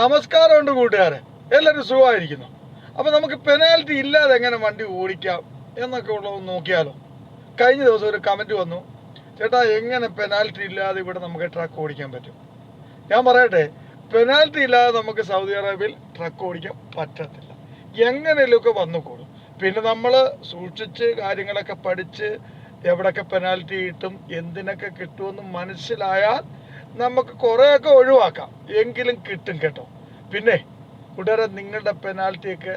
നമസ്കാരമുണ്ട് കൂട്ടുകാരെ. എല്ലാവരും സുഖമായിരിക്കുന്നു. അപ്പൊ നമുക്ക് പെനാൽറ്റി ഇല്ലാതെ എങ്ങനെ വണ്ടി ഓടിക്കാം എന്നൊക്കെ ഉള്ളത് നോക്കിയാലോ? കഴിഞ്ഞ ദിവസം ഒരു കമന്റ് വന്നു. ചേട്ടാ എങ്ങനെ പെനാൽറ്റി ഇല്ലാതെ ഇവിടെ നമുക്ക് ട്രക്ക് ഓടിക്കാൻ പറ്റും? ഞാൻ പറയട്ടെ പെനാൽറ്റി ഇല്ലാതെ നമുക്ക് സൗദി അറേബ്യയിൽ ട്രക്ക് ഓടിക്കാൻ പറ്റത്തില്ല. എങ്ങനെയൊക്കെ വന്നുകൂടും. പിന്നെ നമ്മൾ സൂക്ഷിച്ച് കാര്യങ്ങളൊക്കെ പഠിച്ച് എവിടൊക്കെ പെനാൽറ്റി കിട്ടും എന്തിനൊക്കെ കിട്ടുമെന്ന് മനസ്സിലായാൽ നമുക്ക് കുറേയൊക്കെ ഒഴിവാക്കാം. എങ്കിലും കിട്ടും കേട്ടോ. പിന്നെ കൂട്ടുകാരെ നിങ്ങളുടെ പെനാൽറ്റിയൊക്കെ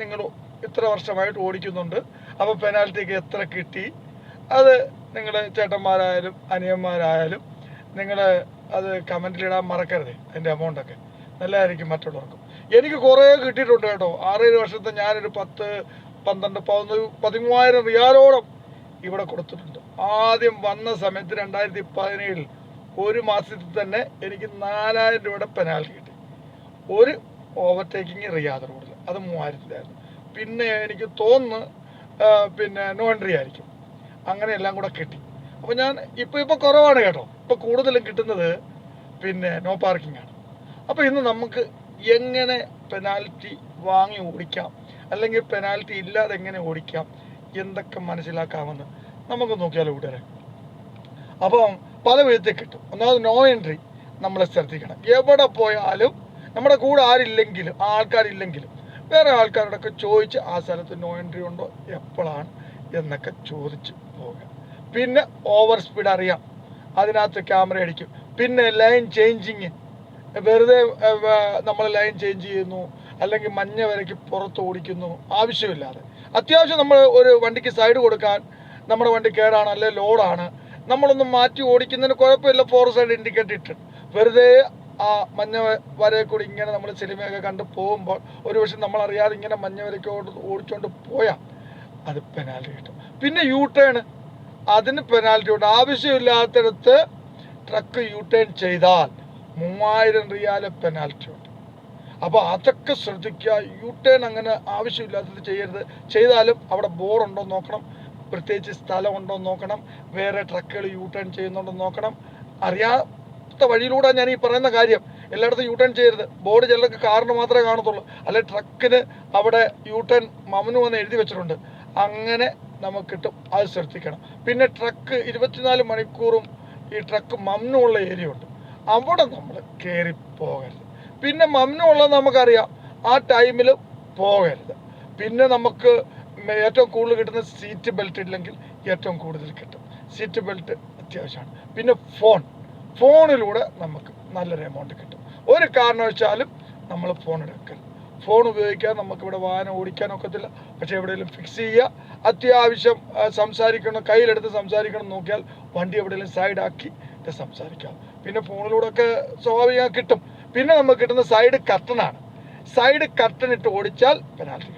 നിങ്ങൾ ഇത്ര വർഷമായിട്ട് ഓടിക്കുന്നുണ്ട്. അപ്പോൾ പെനാൽറ്റിയൊക്കെ എത്ര കിട്ടി? അത് നിങ്ങൾ ചേട്ടന്മാരായാലും അനിയന്മാരായാലും നിങ്ങൾ അത് കമന്റിലിടാൻ മറക്കരുത് അതിന്റെ എമൗണ്ടൊക്കെ നല്ലതായിരിക്കും മറ്റുള്ളവർക്കും. എനിക്ക് കുറേ കിട്ടിയിട്ടുണ്ട് കേട്ടോ. ആറേഴ് വർഷത്തെ ഞാനൊരു പത്ത് പന്ത്രണ്ട് പതിനൊന്ന് പതിമൂവായിരം റിയാലോളം ഇവിടെ കൊടുത്തിട്ടുണ്ട്. ആദ്യം വന്ന സമയത്ത് രണ്ടായിരത്തി പതിനേഴിൽ ഒരു മാസത്തിൽ തന്നെ എനിക്ക് നാലായിരം രൂപയുടെ പെനാൽറ്റി കിട്ടി. ഒരു ഓവർടേക്കിങ് റിയാദ് റോഡിൽ. അത് മൂവായിരത്തിലായിരുന്നു. പിന്നെ എനിക്ക് തോന്നുന്നു പിന്നെ നോ എൻട്രി ആയിരിക്കും. അങ്ങനെ എല്ലാം കൂടെ കിട്ടി. അപ്പോൾ ഞാൻ ഇപ്പോൾ ഇപ്പോൾ കുറവാണ് കേട്ടോ. ഇപ്പോൾ കൂടുതലും കിട്ടുന്നത് പിന്നെ നോ പാർക്കിംഗ് ആണ്. അപ്പോൾ ഇന്ന് നമുക്ക് എങ്ങനെ പെനാൽറ്റി വാങ്ങി ഓടിക്കാം? അല്ലെങ്കിൽ പെനാൽറ്റി ഇല്ലാതെ എങ്ങനെ ഓടിക്കാം? എന്തൊക്കെ മനസ്സിലാക്കാമെന്ന് നമുക്ക് നോക്കിയാലോ കൂട്ടുകാരെ. അപ്പം പല വിധത്തിൽ കിട്ടും. ഒന്നാമത് നോ എൻട്രി നമ്മൾ ശ്രദ്ധിക്കണം. എവിടെ പോയാലും നമ്മുടെ കൂടെ ആരില്ലെങ്കിലും ആൾക്കാരില്ലെങ്കിലും വേറെ ആൾക്കാരോടൊക്കെ ചോദിച്ച് ആ സ്ഥലത്ത് നോ എൻട്രി ഉണ്ടോ എപ്പോഴാണ് എന്നൊക്കെ ചോദിച്ച് പോകുക പിന്നെ ഓവർ സ്പീഡ് അറിയാം. അതിനകത്ത് ക്യാമറ അടിക്കും. പിന്നെ ലൈൻ ചേഞ്ചിങ് വെറുതെ നമ്മൾ ലൈൻ ചേഞ്ച് ചെയ്യുന്നു അല്ലെങ്കിൽ മഞ്ഞ വരയ്ക്ക് പുറത്ത് ഓടിക്കുന്നു ആവശ്യമില്ലാതെ. അത്യാവശ്യം നമ്മൾ ഒരു വണ്ടിക്ക് സൈഡ് കൊടുക്കാൻ നമ്മുടെ വണ്ടി കേടാണ് അല്ലെങ്കിൽ ലോഡാണ് നമ്മളൊന്ന് മാറ്റി ഓടിക്കുന്നതിന് കുഴപ്പമില്ല. ഫോർ സൈഡ് ഇൻഡിക്കേറ്റർ ഇട്ട്. വെറുതെ ആ മഞ്ഞ വരയെ കൂടി ഇങ്ങനെ നമ്മൾ സിനിമയൊക്കെ കണ്ട് പോകുമ്പോൾ ഒരു പക്ഷെ നമ്മൾ അറിയാതെ ഇങ്ങനെ മഞ്ഞ വരയ്ക്ക് ഓടിച്ചുകൊണ്ട് പോയാൽ അത് പെനാൽറ്റി കിട്ടും. പിന്നെ യൂ ടേൺ അതിന് പെനാൽറ്റി ഉണ്ട്. ആവശ്യമില്ലാത്തടത്ത് ട്രക്ക് യൂ ടേൺ ചെയ്താൽ മൂവായിരം റിയാലെ പെനാൽറ്റി ഉണ്ട്. അപ്പോൾ അതൊക്കെ ശ്രദ്ധിക്കുക. യൂ ടേൺ അങ്ങനെ ആവശ്യമില്ലാത്തത് ചെയ്യരുത്. ചെയ്താലും അവിടെ ബോറുണ്ടോ നോക്കണം. പ്രത്യേകിച്ച് സ്ഥലമുണ്ടോ എന്ന് നോക്കണം. വേറെ ട്രക്കുകൾ യൂ ടേൺ ചെയ്യുന്നുണ്ടോ എന്ന് നോക്കണം. അറിയാത്ത വഴിയിലൂടെ ഞാൻ ഈ പറയുന്ന കാര്യം എല്ലായിടത്തും യൂ ടേൺ ചെയ്യരുത്. ബോർഡ് ചിലർക്ക് കാറിന് മാത്രമേ കാണത്തുള്ളൂ. അല്ലെ ട്രക്കിന് അവിടെ യൂ ടേൺ മമനു എന്ന് എഴുതി വെച്ചിട്ടുണ്ട്. അങ്ങനെ നമുക്ക് കിട്ടും. അത് ശ്രദ്ധിക്കണം. പിന്നെ ട്രക്ക് ഇരുപത്തിനാല് മണിക്കൂറും ഈ ട്രക്ക് മമ്നു ഉള്ള ഏരിയ ഉണ്ട്. അവിടെ നമ്മൾ കയറി പോകരുത്. പിന്നെ മമനു ഉള്ളത് നമുക്കറിയാം. ആ ടൈമിൽ പോകരുത്. പിന്നെ നമുക്ക് ഏറ്റവും കൂടുതൽ കിട്ടുന്ന സീറ്റ് ബെൽറ്റ് ഇല്ലെങ്കിൽ ഏറ്റവും കൂടുതൽ കിട്ടും. സീറ്റ് ബെൽറ്റ് അത്യാവശ്യമാണ്. പിന്നെ ഫോൺ ഫോണിലൂടെ നമുക്ക് നല്ലൊരു എമൗണ്ട് കിട്ടും. ഒരു കാരണവശാലും നമ്മൾ ഫോൺ എടുക്കരുത്. ഫോൺ ഉപയോഗിക്കാൻ നമുക്കിവിടെ വാഹനം ഓടിക്കാൻ ഒക്കത്തില്ല. പക്ഷേ എവിടെയെങ്കിലും ഫിക്സ് ചെയ്യുക. അത്യാവശ്യം സംസാരിക്കണം കയ്യിലെടുത്ത് സംസാരിക്കണം നോക്കിയാൽ വണ്ടി എവിടെയെങ്കിലും സൈഡാക്കി സംസാരിക്കാം. പിന്നെ ഫോണിലൂടെ ഒക്കെ സ്വാഭാവികം കിട്ടും. പിന്നെ നമുക്ക് കിട്ടുന്ന സൈഡ് കർട്ടനാണ് സൈഡ് കർട്ടൻ ഇട്ട് ഓടിച്ചാൽ പെനാൽറ്റി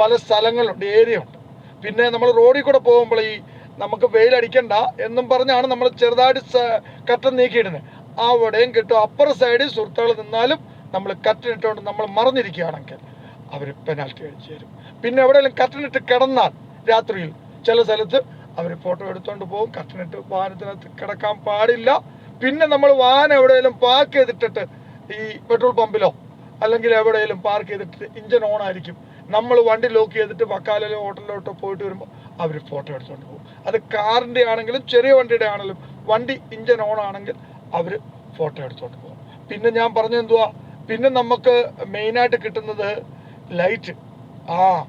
പല സ്ഥലങ്ങളുണ്ട് ഏരിയ ഉണ്ട് പിന്നെ നമ്മൾ റോഡിൽ കൂടെ പോകുമ്പോൾ ഈ നമുക്ക് വെയിലടിക്കണ്ട എന്നും പറഞ്ഞാണ് നമ്മൾ ചെറുതായിട്ട് കട്ടൻ നീക്കിയിടുന്നത്. അവിടെയും കിട്ടും. അപ്പുറ സൈഡിൽ സുഹൃത്തുക്കൾ നിന്നാലും നമ്മൾ കർട്ടൻ ഇട്ടുകൊണ്ട് നമ്മൾ മറന്നിരിക്കുകയാണെങ്കിൽ അവർ പെനാൽറ്റി അടിച്ചു തരും. പിന്നെ എവിടെയെങ്കിലും ഇട്ട് കിടന്നാൽ രാത്രിയിൽ ചില സ്ഥലത്ത് അവർ ഫോട്ടോ എടുത്തുകൊണ്ട് പോകും. കട്ടൻ ഇട്ട് വാഹനത്തിനകത്ത് കിടക്കാൻ പാടില്ല. പിന്നെ നമ്മൾ വാഹനം എവിടെയെങ്കിലും പാർക്ക് ചെയ്തിട്ടിട്ട് ഈ പെട്രോൾ പമ്പിലോ അല്ലെങ്കിൽ എവിടെയെങ്കിലും പാർക്ക് ചെയ്തിട്ട് ഇഞ്ചൻ ഓൺ ആയിരിക്കും. നമ്മൾ വണ്ടി ലോക്ക് ചെയ്തിട്ട് വക്കാലിലോ ഹോട്ടലിലോട്ടോ പോയിട്ട് വരുമ്പോൾ അവർ ഫോട്ടോ എടുത്തുകൊണ്ട് പോകും. അത് കാറിന്റെ ആണെങ്കിലും ചെറിയ വണ്ടിയുടെ ആണെങ്കിലും വണ്ടി ഇഞ്ചൻ ഓൺ ആണെങ്കിൽ അവർ ഫോട്ടോ എടുത്തുകൊണ്ട് പോകും. പിന്നെ ഞാൻ പറഞ്ഞ എന്തുവാ? പിന്നെ നമുക്ക് മെയിനായിട്ട് കിട്ടുന്നത് ലൈറ്റ് ആ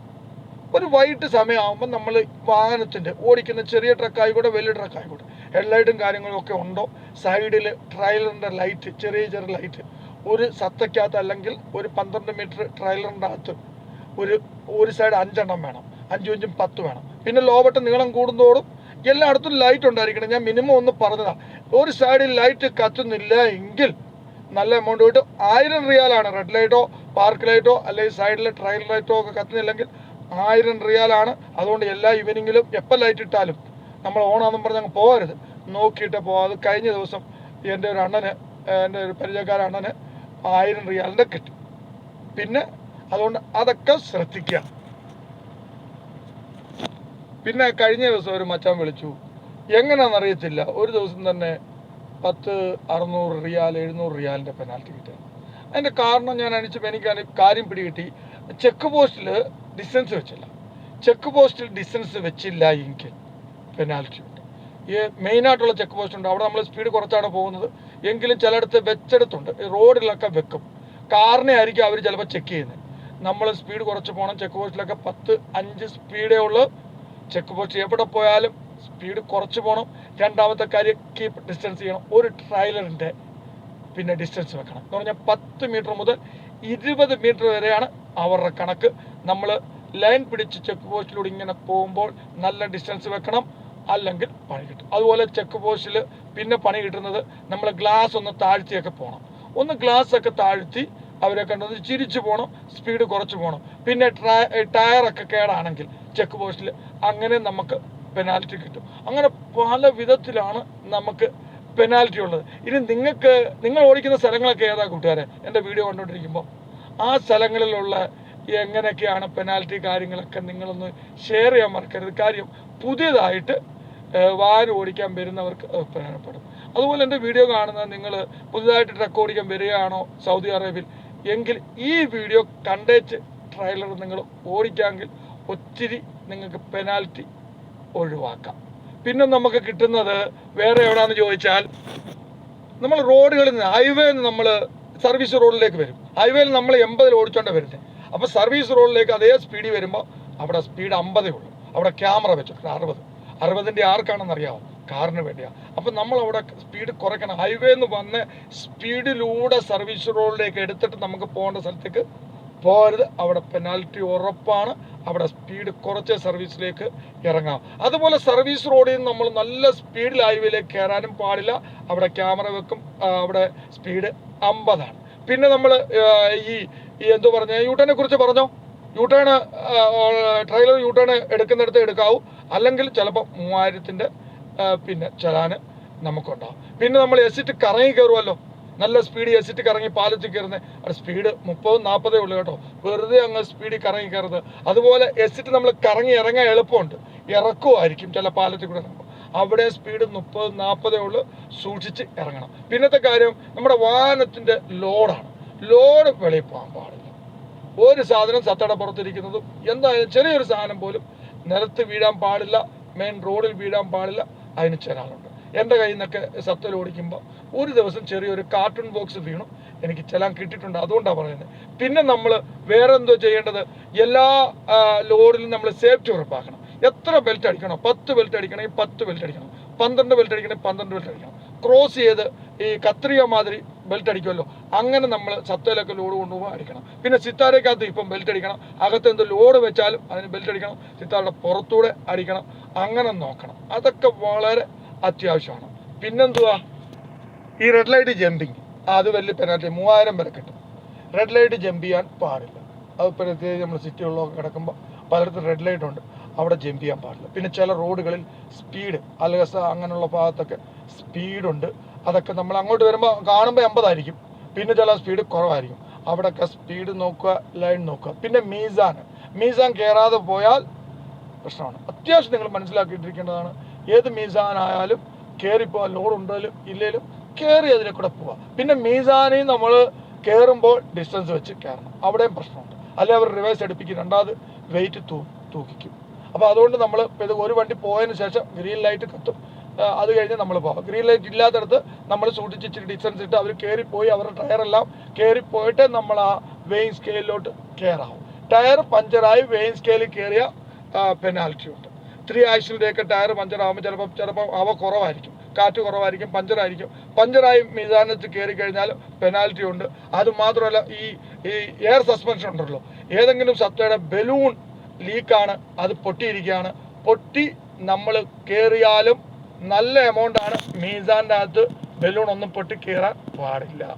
ഒരു വൈകിട്ട് സമയമാകുമ്പോൾ നമ്മൾ വാഹനത്തിന്റെ ഓടിക്കുന്ന ചെറിയ ട്രക്ക് ആയിക്കോട്ടെ വലിയ ട്രക്ക് ആയിക്കോട്ടെ ഹെഡ്ലൈറ്റും കാര്യങ്ങളും ഒക്കെ ഉണ്ടോ? സൈഡിൽ ട്രailer ലൈറ്റ് ചെറിയ ചെറിയ ലൈറ്റ് ഒരു സത്തയ്ക്കകത്ത് അല്ലെങ്കിൽ ഒരു പന്ത്രണ്ട് മീറ്റർ ട്രailerന്റെ അകത്ത് ഒരു ഒരു സൈഡ് അഞ്ചെണ്ണം വേണം. അഞ്ചും അഞ്ചും പത്ത് വേണം. പിന്നെ ലോബട്ട് നീളം കൂടുന്നതോടും എല്ലായിടത്തും ലൈറ്റ് ഉണ്ടായിരിക്കണം. ഞാൻ മിനിമം ഒന്ന് പറഞ്ഞതാ. ഒരു സൈഡിൽ ലൈറ്റ് കത്തുന്നില്ല എങ്കിൽ നല്ല എമൗണ്ട് പോയിട്ട് ആയിരം റിയാലാണ് റെഡ് ലൈറ്റോ പാർക്ക് ലൈറ്റോ അല്ലെങ്കിൽ സൈഡിലെ ട്രയൽ ലൈറ്റോ ഒക്കെ കത്തുന്നില്ലെങ്കിൽ ആയിരം റിയാലാണ് അതുകൊണ്ട് എല്ലാ ഈവനിങ്ങിലും എപ്പോൾ ലൈറ്റ് ഇട്ടാലും നമ്മൾ ഓണാന്നും പറഞ്ഞ് അങ്ങ് പോകരുത്. നോക്കിയിട്ട് പോകാം അത് കഴിഞ്ഞ ദിവസം എന്റെ ഒരു അണ്ണന് എന്റെ ഒരു പരിചയക്കാരണ്ണന് ആയിരം റിയാലിന്റെ കിട്ടി. പിന്നെ അതുകൊണ്ട് അതൊക്കെ ശ്രദ്ധിക്കുക. പിന്നെ കഴിഞ്ഞ ദിവസം ഒരു മച്ചാൻ വിളിച്ചു എങ്ങനെയാണെന്ന് അറിയത്തില്ല ഒരു ദിവസം തന്നെ പത്ത് അറുന്നൂറ് റിയാൽ എഴുന്നൂറ് റിയാലിന്റെ പെനാൽറ്റി കിട്ടി. അതിന്റെ കാരണം ഞാൻ അനിച്ചപ്പോൾ എനിക്ക് കാര്യം പിടികിട്ടി. ചെക്ക് പോസ്റ്റിൽ ഡിസ്റ്റൻസ് വെച്ചില്ല. ചെക്ക് പോസ്റ്റിൽ ഡിസ്റ്റൻസ് വെച്ചില്ല എങ്കിൽ പെനാൽറ്റി ഉണ്ട്. ഈ മെയിനായിട്ടുള്ള ചെക്ക് പോസ്റ്റ് ഉണ്ട്. അവിടെ നമ്മൾ സ്പീഡ് കുറച്ചാണ് പോകുന്നത്. എങ്കിലും ചിലയിടത്ത് വെച്ചെടുത്തുണ്ട്. റോഡിലൊക്കെ വെക്കും. കാറിനെ ആയിരിക്കും അവർ ചിലപ്പോൾ ചെക്ക് ചെയ്യുന്നത്. നമ്മൾ സ്പീഡ് കുറച്ച് പോകണം ചെക്ക് പോസ്റ്റിലൊക്കെ പത്ത് അഞ്ച് സ്പീഡേ ഉള്ളൂ. ചെക്ക് പോസ്റ്റ് എവിടെ പോയാലും സ്പീഡ് കുറച്ച് പോകണം രണ്ടാമത്തെ കാര്യം കീപ്പ് ഡിസ്റ്റൻസ് ചെയ്യണം. ഒരു ട്രailer-ന്റെ പിന്നെ ഡിസ്റ്റൻസ് വെക്കണം. എന്ന് പറഞ്ഞാൽ പത്ത് മീറ്റർ മുതൽ ഇരുപത് മീറ്റർ വരെയാണ് അവരുടെ കണക്ക്. നമ്മൾ ലൈൻ പിടിച്ച് ചെക്ക് പോസ്റ്റിലൂടെ ഇങ്ങനെ പോകുമ്പോൾ നല്ല ഡിസ്റ്റൻസ് വെക്കണം. അല്ലെങ്കിൽ പണി കിട്ടും. അതുപോലെ ചെക്ക് പോസ്റ്റിൽ പിന്നെ പണി കിട്ടുന്നത് നമ്മൾ ഗ്ലാസ് ഒന്ന് താഴ്ത്തിയൊക്കെ പോകണം ഒന്ന് ഗ്ലാസ് ഒക്കെ താഴ്ത്തി അവരെ കണ്ടത് ചിരിച്ചു പോകണം സ്പീഡ് കുറച്ച് പോകണം പിന്നെ ടയറൊക്കെ കേടാണെങ്കിൽ ചെക്ക് പോസ്റ്റിൽ അങ്ങനെ നമുക്ക് പെനാൽറ്റി കിട്ടും. അങ്ങനെ പല വിധത്തിലാണ് നമുക്ക് പെനാൽറ്റി ഉള്ളത്. ഇനി നിങ്ങൾക്ക് നിങ്ങൾ ഓടിക്കുന്ന സ്ഥലങ്ങളൊക്കെ ഏതാ കൂട്ടുകാരെ? എന്റെ വീഡിയോ കണ്ടുകൊണ്ടിരിക്കുമ്പോൾ ആ സ്ഥലങ്ങളിലുള്ള എങ്ങനെയൊക്കെയാണ് പെനാൽറ്റി കാര്യങ്ങളൊക്കെ നിങ്ങളൊന്ന് ഷെയർ ചെയ്യാൻ മറക്കരുത്. കാര്യം പുതിയതായിട്ട് വാഹനം ഓടിക്കാൻ വരുന്നവർക്ക് പ്രയോജനപ്പെടും അതുപോലെ എന്റെ വീഡിയോ കാണുന്ന നിങ്ങൾ പുതുതായിട്ട് ട്രക്ക് ഓടിക്കാൻ വരികയാണോ സൗദി അറേബ്യയിൽ? എങ്കിൽ ഈ വീഡിയോ കണ്ടേച്ച് ട്രയലർ നിങ്ങൾ ഓടിക്കാമെങ്കിൽ ഒത്തിരി നിങ്ങൾക്ക് പെനാൽറ്റി ഒഴിവാക്കാം. പിന്നെ നമുക്ക് കിട്ടുന്നത് വേറെ എവിടെയാണെന്ന് ചോദിച്ചാൽ നമ്മൾ റോഡുകളിൽ നിന്ന് ഹൈവേ നിന്ന് നമ്മൾ സർവീസ് റോഡിലേക്ക് വരും. ഹൈവേയിൽ നമ്മൾ എൺപതിൽ ഓടിച്ചോണ്ട് വരുന്നത് അപ്പോൾ സർവീസ് റോഡിലേക്ക് അതേ സ്പീഡിൽ വരുമ്പോൾ അവിടെ സ്പീഡ് അമ്പതേ ഉള്ളൂ. അവിടെ ക്യാമറ വെച്ചിട്ടുണ്ട് അറുപത്. അറുപതിന്റെ ആർക്കാണെന്ന് അറിയാമോ കാറിന് വേണ്ടിയാണ് അപ്പം നമ്മൾ അവിടെ സ്പീഡ് കുറയ്ക്കണം. ഹൈവേ എന്ന് വന്ന് സ്പീഡിലൂടെ സർവീസ് റോഡിലേക്ക് എടുത്തിട്ട് നമുക്ക് പോകേണ്ട സ്ഥലത്തേക്ക് പോകരുത്. അവിടെ പെനാൽറ്റി ഉറപ്പാണ്. അവിടെ സ്പീഡ് കുറച്ച് സർവീസിലേക്ക് ഇറങ്ങാം. അതുപോലെ സർവീസ് റോഡിൽ നിന്ന് നമ്മൾ നല്ല സ്പീഡിൽ ഹൈവേയിലേക്ക് കയറാനും പാടില്ല. അവിടെ ക്യാമറ വെക്കും. അവിടെ സ്പീഡ് അമ്പതാണ്. പിന്നെ നമ്മൾ ഈ എന്തു പറഞ്ഞ യൂട്ടേനെ കുറിച്ച് പറഞ്ഞോ? U turn trailer U turn എടുക്കുന്നിടത്ത് എടുക്കാവൂ. അല്ലെങ്കിൽ ചിലപ്പോൾ മൂവായിരത്തിന്റെ പിന്നെ ചലാന് നമുക്കുണ്ടാവും. പിന്നെ നമ്മൾ എസിറ്റ് കറങ്ങി കയറുമല്ലോ നല്ല സ്പീഡ് എസിറ്റ് കറങ്ങി പാലത്തിൽ കയറുന്നത് അവിടെ സ്പീഡ് മുപ്പതും നാൽപ്പതേ ഉള്ളൂ കേട്ടോ. വെറുതെ അങ്ങ് സ്പീഡിൽ കറങ്ങി കയറുന്നത്. അതുപോലെ എസിറ്റ് നമ്മൾ കറങ്ങി ഇറങ്ങാൻ എളുപ്പമുണ്ട്. ഇറക്കുമായിരിക്കും ചില പാലത്തിൽ കൂടെ അവിടെ സ്പീഡ് മുപ്പത് നാൽപ്പതേ ഉള്ളൂ. സൂക്ഷിച്ച് ഇറങ്ങണം. പിന്നത്തെ കാര്യം നമ്മുടെ വാഹനത്തിന്റെ ലോഡാണ് ലോഡ് വെളിയിൽ പോകാൻ പാടില്ല. ഒരു സാധനം സത്തയുടെ പുറത്തിരിക്കുന്നതും എന്തായാലും ചെറിയൊരു സാധനം പോലും നിലത്ത് വീഴാൻ പാടില്ല. മെയിൻ റോഡിൽ വീഴാൻ പാടില്ല. അതിന് ചെലാനുണ്ട് എന്റെ കയ്യിൽ നിന്നൊക്കെ സത്തൽ ഓടിക്കുമ്പോൾ ഒരു ദിവസം ചെറിയൊരു കാർട്ടൂൺ ബോക്സ് വീണു. എനിക്ക് ചെലാൻ കിട്ടിയിട്ടുണ്ട്. അതുകൊണ്ടാണ് പറയുന്നത്. പിന്നെ നമ്മൾ വേറെ എന്തോ ചെയ്യേണ്ടത്? എല്ലാ ലോറിലും നമ്മൾ സേഫ്റ്റി ഉറപ്പാക്കണം. എത്ര ബെൽറ്റ് അടിക്കണം? പത്ത് ബെൽറ്റ് അടിക്കണമെങ്കിൽ പത്ത് ബെൽറ്റ് അടിക്കണം. പന്ത്രണ്ട് ബെൽറ്റ് അടിക്കണമെങ്കിൽ പന്ത്രണ്ട് ബെൽറ്റ് അടിക്കണം. ക്രോസ് ചെയ്ത് ഈ കത്രിക മാതിരി ബെൽറ്റ് അടിക്കുമല്ലോ. അങ്ങനെ നമ്മൾ സത്തയിലൊക്കെ ലോഡ് കൊണ്ടുപോകാൻ അടിക്കണം. പിന്നെ സിത്താരക്കകത്ത് ഇപ്പം ബെൽറ്റ് അടിക്കണം. അകത്ത് എന്ത് ലോഡ് വെച്ചാലും അതിന് ബെൽറ്റ് അടിക്കണം. സിത്താരുടെ പുറത്തൂടെ അടിക്കണം. അങ്ങനെ നോക്കണം. അതൊക്കെ വളരെ അത്യാവശ്യമാണ്. പിന്നെന്തുവാ? ഈ റെഡ് ലൈറ്റ് ജമ്പിങ് അത് വലിയ പെനാൽറ്റി മൂവായിരം വരെ കിട്ടും. റെഡ് ലൈറ്റ് ജമ്പ് ചെയ്യാൻ പാടില്ല. അത് പ്രത്യേകിച്ച് നമ്മൾ സിറ്റികളിലൊക്കെ കിടക്കുമ്പോൾ പലയിടത്തും റെഡ് ലൈറ്റ് ഉണ്ട്. അവിടെ ജമ്പ് ചെയ്യാൻ പാടില്ല. പിന്നെ ചില റോഡുകളിൽ സ്പീഡ് അലഗസ അങ്ങനെയുള്ള ഭാഗത്തൊക്കെ സ്പീഡുണ്ട് അതൊക്കെ നമ്മൾ അങ്ങോട്ട് വരുമ്പോൾ കാണുമ്പോൾ എൺപതായിരിക്കും. പിന്നെ ചില സ്പീഡ് കുറവായിരിക്കും. അവിടെയൊക്കെ സ്പീഡ് നോക്കുക ലൈൻ നോക്കുക. പിന്നെ മീസാൻ. മീസാൻ കയറാതെ പോയാൽ പ്രശ്നമാണ്. അത്യാവശ്യം നിങ്ങൾ മനസ്സിലാക്കിയിട്ടിരിക്കേണ്ടതാണ്. ഏത് മീസാനായാലും കയറിപ്പോവാൻ ലോഡ് ഉണ്ടെങ്കിലും ഇല്ലെങ്കിലും കയറി അതിലെ കൂടെ പോവാം. പിന്നെ മീസാനെയും നമ്മൾ കയറുമ്പോൾ ഡിസ്റ്റൻസ് വെച്ച് കയറണം അവിടെയും പ്രശ്നമുണ്ട്. അല്ലെങ്കിൽ അവർ റിവേഴ്സ് എടുപ്പിക്കും. രണ്ടാമത് വെയിറ്റ് തൂ തൂക്കിക്കും. അപ്പോൾ അതുകൊണ്ട് നമ്മൾ ഇത് ഒരു വണ്ടി പോയതിന് ശേഷം ഗ്രീൻ ലൈറ്റ് കത്തും. അത് കഴിഞ്ഞ് നമ്മൾ പോകാം ഗ്രീൻ ലൈറ്റ് ഇല്ലാത്തടത്ത് നമ്മൾ സൂക്ഷിച്ച് ഇച്ചിരി ഡിസ്റ്റൻസ് ഇട്ട് അവർ കയറിപ്പോയി അവരുടെ ടയറെല്ലാം കയറിപ്പോയിട്ട് നമ്മൾ ആ വെയിൻ സ്കെയിലോട്ട് കയറാവും ടയർ പഞ്ചറായി വെയിൻ സ്കെയിലിൽ കയറിയ പെനാൽറ്റി ഉണ്ട്. ത്രീ ആഴ്ചയുടെയൊക്കെ ടയർ പഞ്ചറാകുമ്പോൾ ചിലപ്പോൾ ചിലപ്പോൾ അവ കുറവായിരിക്കും. കാറ്റ് കുറവായിരിക്കും പഞ്ചറായിരിക്കും. പഞ്ചറായി മിതാനത്ത് കയറി കഴിഞ്ഞാൽ പെനാൽറ്റി ഉണ്ട്. അത് മാത്രമല്ല ഈ ഈ എയർ സസ്പെൻഷൻ ഉണ്ടല്ലോ. ഏതെങ്കിലും സത്തയുടെ ബലൂൺ ലീക്കാണ് അത് പൊട്ടിയിരിക്കുകയാണ്. പൊട്ടി നമ്മൾ കയറിയാലും നല്ല എമൗണ്ട് ആണ്. മീസാന്റെ അകത്ത് ബലൂൺ ഒന്നും പൊട്ടി കയറാൻ പാടില്ല.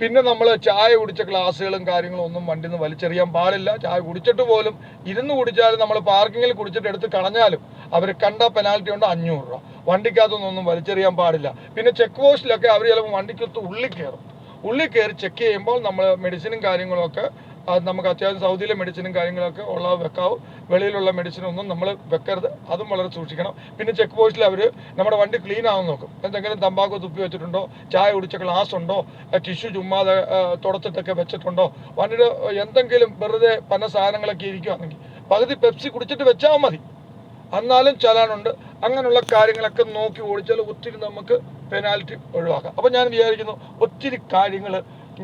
പിന്നെ നമ്മൾ ചായ കുടിച്ച ഗ്ലാസ്സുകളും കാര്യങ്ങളും ഒന്നും വണ്ടിയിൽ നിന്ന് വലിച്ചെറിയാൻ പാടില്ല. ചായ കുടിച്ചിട്ട് പോലും ഇരുന്ന് കുടിച്ചാലും നമ്മൾ പാർക്കിങ്ങിൽ കുടിച്ചിട്ട് എടുത്ത് കളഞ്ഞാലും അവർ കണ്ട പെനാൽറ്റി ഉണ്ട് അഞ്ഞൂറ് രൂപ. വണ്ടിക്കകത്തൊന്നും വലിച്ചെറിയാൻ പാടില്ല. പിന്നെ ചെക്ക് പോസ്റ്റിലൊക്കെ അവർ ചിലപ്പോൾ വണ്ടിക്കകത്ത് ഉള്ളിൽ കയറും. ഉള്ളിൽ കയറി ചെക്ക് ചെയ്യുമ്പോൾ നമ്മൾ മെഡിസിനും കാര്യങ്ങളും ഒക്കെ അത് നമുക്ക് അത്യാവശ്യം സൗദിയിലെ മെഡിസിനും കാര്യങ്ങളൊക്കെ ഉള്ള വെക്കാവും. വെളിയിലുള്ള മെഡിസിനൊന്നും നമ്മൾ വെക്കരുത്. അതും വളരെ സൂക്ഷിക്കണം. പിന്നെ ചെക്ക് പോസ്റ്റിൽ അവർ നമ്മുടെ വണ്ടി ക്ലീൻ ആവും നോക്കും. എന്തെങ്കിലും തമ്പാക്കോ തുപ്പി വെച്ചിട്ടുണ്ടോ? ചായ കുടിച്ച ഗ്ലാസ് ഉണ്ടോ? ടിഷ്യൂ ചുമ്മാതെ തുടച്ചിട്ടൊക്കെ വെച്ചിട്ടുണ്ടോ? വണ്ടിയുടെ എന്തെങ്കിലും വെറുതെ പല സാധനങ്ങളൊക്കെ ഇരിക്കുകയാണെങ്കിൽ പകുതി പെപ്സി കുടിച്ചിട്ട് വെച്ചാൽ മതി. എന്നാലും ചലാനുണ്ട് അങ്ങനെയുള്ള കാര്യങ്ങളൊക്കെ നോക്കി ഓടിച്ചാൽ ഒത്തിരി നമുക്ക് പെനാൽറ്റി ഒഴിവാക്കാം. അപ്പോൾ ഞാൻ വിചാരിക്കുന്നു ഒത്തിരി കാര്യങ്ങൾ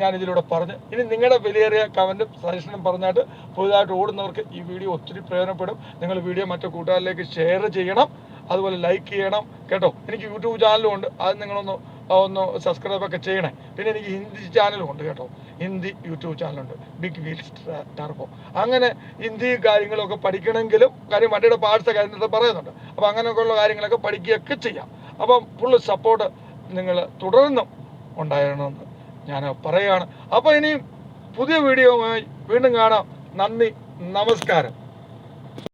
ഞാൻ ഇതിലൂടെ പറഞ്ഞു ഇനി നിങ്ങളുടെ വിലയേറിയ കമന്റും സജഷനും പറഞ്ഞായിട്ട് പുതുതായിട്ട് ഓടുന്നവർക്ക് ഈ വീഡിയോ ഒത്തിരി പ്രയോജനപ്പെടും. നിങ്ങൾ വീഡിയോ മറ്റു കൂട്ടുകാരിലേക്ക് ഷെയർ ചെയ്യണം. അതുപോലെ ലൈക്ക് ചെയ്യണം. കേട്ടോ? എനിക്ക് യൂട്യൂബ് ചാനലും ഉണ്ട്. അത് നിങ്ങളൊന്ന് ഒന്ന് സബ്സ്ക്രൈബ് ഒക്കെ ചെയ്യണേ. പിന്നെ എനിക്ക് ഹിന്ദി ചാനലും ഉണ്ട് കേട്ടോ. ഹിന്ദി യൂട്യൂബ് ചാനലുണ്ട് ബിഗ് വീൽസ് ടർബോ അങ്ങനെ ഹിന്ദി കാര്യങ്ങളൊക്കെ പഠിക്കണമെങ്കിലും കാര്യം വണ്ടിയുടെ പാർട്സ് കാര്യങ്ങളൊക്കെ പറയുന്നുണ്ട്. അപ്പോൾ അങ്ങനെയൊക്കെയുള്ള കാര്യങ്ങളൊക്കെ പഠിക്കുകയൊക്കെ ചെയ്യാം. അപ്പം ഫുള്ള് സപ്പോർട്ട് നിങ്ങൾ തുടർന്നും ഉണ്ടാകണമെന്ന് ഞാൻ പറയുകയാണ് അപ്പോൾ ഇനിയും പുതിയ വീഡിയോയുമായി വീണ്ടും കാണാം. നന്ദി. നമസ്കാരം.